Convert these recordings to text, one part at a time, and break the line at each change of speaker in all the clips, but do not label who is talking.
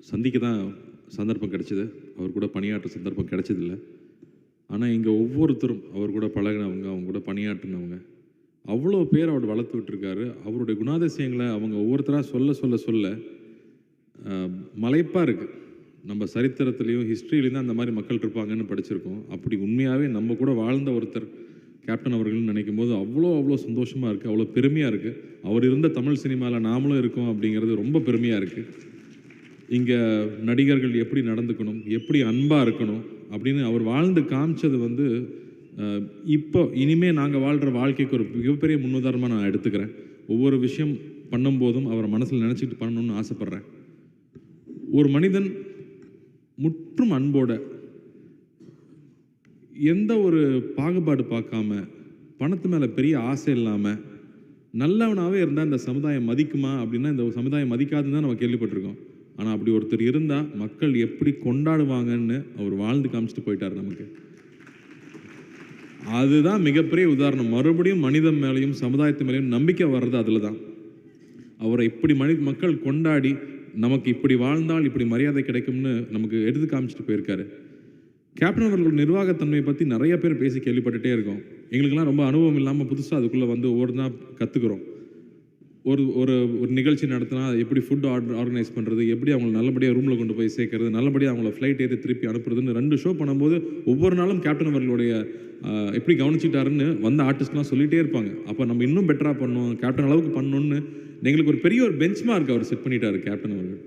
சந்திக்க தான் சந்தர்ப்பம் கிடைச்சிது. அவர் கூட பணியாற்ற சந்தர்ப்பம் கிடைச்சதில்ல. ஆனால் இங்கே ஒவ்வொருத்தரும் அவர் கூட பழகினவங்க அவங்க கூட பணியாற்றினவங்க அவ்வளோ பேர் அவர் வளர்த்து விட்டுருக்காரு. அவருடைய குணாதிசயங்களை அவங்க ஒவ்வொருத்தராக சொல்ல சொல்ல சொல்ல மலைப்பாக இருக்குது நம்ம சரித்திரத்துலேயும் ஹிஸ்ட்ரியிலையும் தான் அந்த மாதிரி மக்கள் இருப்பாங்கன்னு படிச்சிருக்கோம். அப்படி உண்மையாகவே நம்ம கூட வாழ்ந்த ஒருத்தர் கேப்டன் அவர்கள்னு நினைக்கும் போது அவ்வளோ அவ்வளோ சந்தோஷமாக இருக்குது அவ்வளோ பெருமையாக இருக்குது அவர் இருந்த தமிழ் சினிமாவில் நாமளும் இருக்கோம் அப்படிங்கிறது ரொம்ப பெருமையாக இருக்குது இங்கே நடிகர்கள் எப்படி நடந்துக்கணும் எப்படி அன்பாக இருக்கணும் அப்படின்னு அவர் வாழ்ந்து காமிச்சது வந்து இப்போ இனிமே நாங்கள் வாழ்கிற வாழ்க்கைக்கு ஒரு மிகப்பெரிய முன்னுதாரணமாக நான் எடுத்துக்கிறேன். ஒவ்வொரு விஷயம் பண்ணும்போதும் அவரை மனசில் நினச்சிட்டு பண்ணணும்னு ஆசைப்பட்றேன். ஒரு மனிதன் முற்றும் அன்போட எந்த ஒரு பாகுபாடு பார்க்காம பணத்து மேலே பெரிய ஆசை இல்லாமல் நல்லவனாகவே இருந்தால் இந்த சமுதாயம் மதிக்குமா அப்படின்னா இந்த சமுதாயம் மதிக்காதுன்னு தான் நம்ம கேள்விப்பட்டிருக்கோம். ஆனால் அப்படி ஒருத்தர் இருந்தால் மக்கள் எப்படி கொண்டாடுவாங்கன்னு அவர் வாழ்ந்து காமிச்சிட்டு போயிட்டார் நமக்கு. அதுதான் மிகப்பெரிய உதாரணம். மறுபடியும் மனிதன் மேலேயும் சமுதாயத்து மேலேயும் நம்பிக்கை வர்றது அதில் தான் அவரை இப்படி மனி மக்கள் கொண்டாடி நமக்கு இப்படி வாழ்ந்தால் இப்படி மரியாதை கிடைக்கும்னு நமக்கு எடுத்து காமிச்சிட்டு போயிருக்காரு. கேப்டன் அவர்கள் நிர்வாகத்தன்மையை பற்றி நிறைய பேர் பேசி கேள்விப்பட்டுட்டே இருக்கோம். எங்களுக்கெல்லாம் ரொம்ப அனுபவம் இல்லாமல் புதுசாக அதுக்குள்ளே வந்து ஒவ்வொரு தான் கற்றுக்குறோம் ஒரு ஒரு ஒரு நிகழ்ச்சி நடத்தினா எப்படி ஃபுட் ஆர்டர் ஆர்கனைஸ் பண்ணுறது எப்படி அவங்களை நல்லபடியாக ரூமில் கொண்டு போய் சேர்க்கறது நல்லபடியாக அவங்கள ஃப்ளைட் ஏற்றி திருப்பி அனுப்புறதுன்னு ரெண்டு ஷோ பண்ணும்போது ஒவ்வொரு நாளும் கேப்டன் அவர்களுடைய எப்படி கவனிச்சிட்டாருன்னு வந்த ஆர்டிஸ்ட்லாம் சொல்லிகிட்டே இருப்பாங்க. அப்போ நம்ம இன்னும் பெட்டராக பண்ணணும் கேப்டன் அளவுக்கு பண்ணணும்னு எங்களுக்கு ஒரு பெரிய ஒரு பெஞ்ச் மார்க் அவர் செட் பண்ணிட்டார் கேப்டன் அவர்கள்.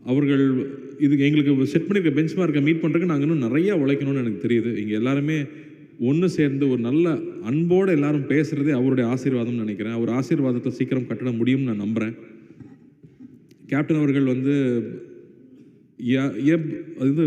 அவர்கள் இது எங்களுக்கு செட் பண்ணியிருக்க பெஞ்ச் மார்க்கை மீட் பண்ணுறதுக்கு நாங்கள் இன்னும் நிறைய உழைக்கணும்னு எனக்கு தெரியுது. இங்கே எல்லாருமே ஒன்று சேர்ந்து ஒரு நல்ல அன்போடு எல்லாரும் பேசுகிறதே அவருடைய ஆசீர்வாதம்னு நினைக்கிறேன். அவர் ஆசீர்வாதத்தை சீக்கிரம் கட்டிட முடியும்னு நான் நம்புகிறேன் கேப்டன் அவர்கள் வந்து ய- எப்- அது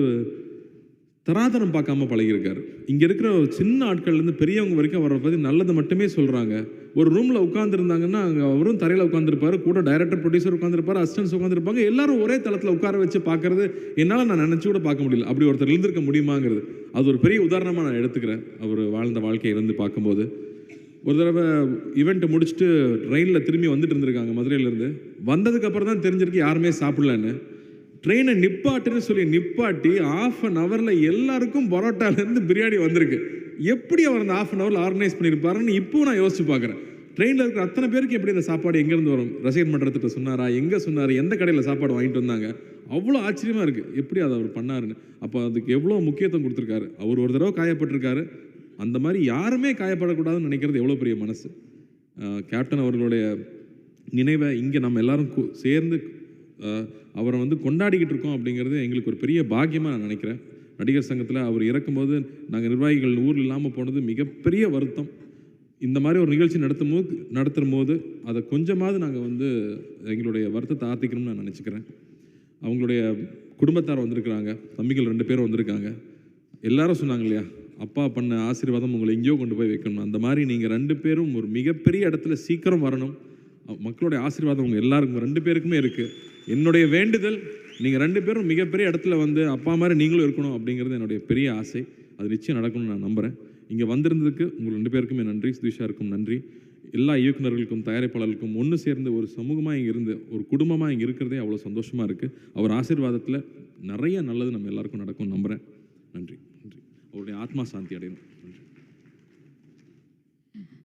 தராதரம் பார்க்காம பழகியிருக்கார். இங்கே இருக்கிற சின்ன ஆட்கள்லேருந்து பெரியவங்க வரைக்கும் அவரை பற்றி நல்லது மட்டுமே சொல்கிறாங்க ஒரு ரூமில் உட்காந்துருந்தாங்கன்னா அங்கே அவரும் தரையில் உட்காந்துருப்பாரு கூட டைரக்டர் ப்ரொடியூசர் உட்காந்துருப்பாரு அசிஸ்டன்ஸ் உட்காந்துருப்பாங்க எல்லாரும் ஒரே தளத்தில் உட்கார வச்சு பார்க்குறது என்னால் நான் நினச்சி கூட பார்க்க முடியல. அப்படி ஒருத்தர் இருந்திருக்க முடியுமாங்கிறது. அது ஒரு பெரிய உதாரணமாக நான் எடுத்துக்கிறேன். அவர் வாழ்ந்த வாழ்க்கையை இருந்து பார்க்கும்போது. ஒரு தடவை ஈவெண்ட்டை முடிச்சுட்டு ட்ரெயினில் திரும்பி வந்துட்டு இருந்திருக்காங்க மதுரையிலேருந்து. வந்ததுக்கப்புறம் தான் தெரிஞ்சிருக்கு யாருமே சாப்பிடலன்னு. ட்ரெயினை நிப்பாட்டுன்னு சொல்லி நிப்பாட்டி ஆஃப் அன் ஹவரில் எல்லாருக்கும் பரோட்டாலேருந்து பிரியாணி வந்திருக்கு. எப்படி அவர் அந்த ஆஃப் அன் ஹவரில் ஆர்கனைஸ் பண்ணியிருப்பாருன்னு இப்போவும் நான் யோசிச்சு பார்க்குறேன். ட்ரெயினில் இருக்கிற அத்தனை பேருக்கு எப்படி இந்த சாப்பாடு எங்கேருந்து வரும்? ரசிகர் மன்றத்திட்ட சொன்னாரா? எங்கே சொன்னார்? எந்த கடையில் சாப்பாடு வாங்கிட்டு வந்தாங்க? அவ்வளோ ஆச்சரியமாக இருக்குது எப்படி அதை அவர் பண்ணாருன்னு. அப்போ அதுக்கு எவ்வளோ முக்கியத்துவம் கொடுத்துருக்காரு? அவர் ஒரு தடவை காயப்பட்டிருக்காரு. அந்த மாதிரி யாருமே காயப்படக்கூடாதுன்னு நினைக்கிறது எவ்வளோ பெரிய மனசு. கேப்டன் அவர்களுடைய நினைவை இங்கே நம்ம எல்லாரும் சேர்ந்து அவரை வந்து கொண்டாடிக்கிட்டு இருக்கோம் அப்படிங்கிறது எங்களுக்கு ஒரு பெரிய பாக்கியமாக நான் நினைக்கிறேன். நடிகர் சங்கத்தில் அவர் இறக்கும்போது நாங்கள் நிர்வாகிகள் ஊரில் இல்லாமல் போனது மிகப்பெரிய வருத்தம். இந்த மாதிரி ஒரு நிகழ்ச்சி நடத்தும் போது நடத்தும் போது அதை கொஞ்சமாவது நாங்கள் வந்து எங்களுடைய வருத்தத்தை ஆர்த்திக்கணும்னு நான் நினச்சிக்கிறேன். அவங்களுடைய குடும்பத்தார் வந்திருக்கிறாங்க தம்பிகள் ரெண்டு பேரும் வந்திருக்காங்க. எல்லாரும் சொன்னாங்க இல்லையா அப்பா பண்ண ஆசீர்வாதம் உங்களை எங்கேயோ கொண்டு போய் வைக்கணும். அந்த மாதிரி நீங்கள் ரெண்டு பேரும் ஒரு மிகப்பெரிய இடத்துல சீக்கிரம் வரணும். மக்களுடைய ஆசீர்வாதம் உங்கள் எல்லாருக்கும் ரெண்டு பேருக்குமே இருக்குது என்னுடைய வேண்டுதல் நீங்கள் ரெண்டு பேரும் மிகப்பெரிய இடத்துல வந்து அப்பா மாதிரி நீங்களும் இருக்கணும் அப்படிங்கிறது என்னுடைய பெரிய ஆசை. அது நிச்சயம் நடக்கும்னு நான் நம்புகிறேன் இங்கே வந்திருந்ததுக்கு உங்கள் ரெண்டு பேருக்குமே நன்றி சுதீஷாருக்கும் நன்றி. எல்லா இயக்குனர்களுக்கும் தயாரிப்பாளர்களுக்கும் ஒன்று சேர்ந்து ஒரு சமூகமாக இங்கே இருந்து ஒரு குடும்பமாக இங்கே இருக்கிறதே அவ்வளோ சந்தோஷமாக இருக்குது அவர் ஆசீர்வாதத்தில் நிறைய நல்லது நம்ம எல்லாருக்கும் நடக்கும் நம்புகிறேன் நன்றி நன்றி. அவருடைய ஆத்மா சாந்தி அடையணும்.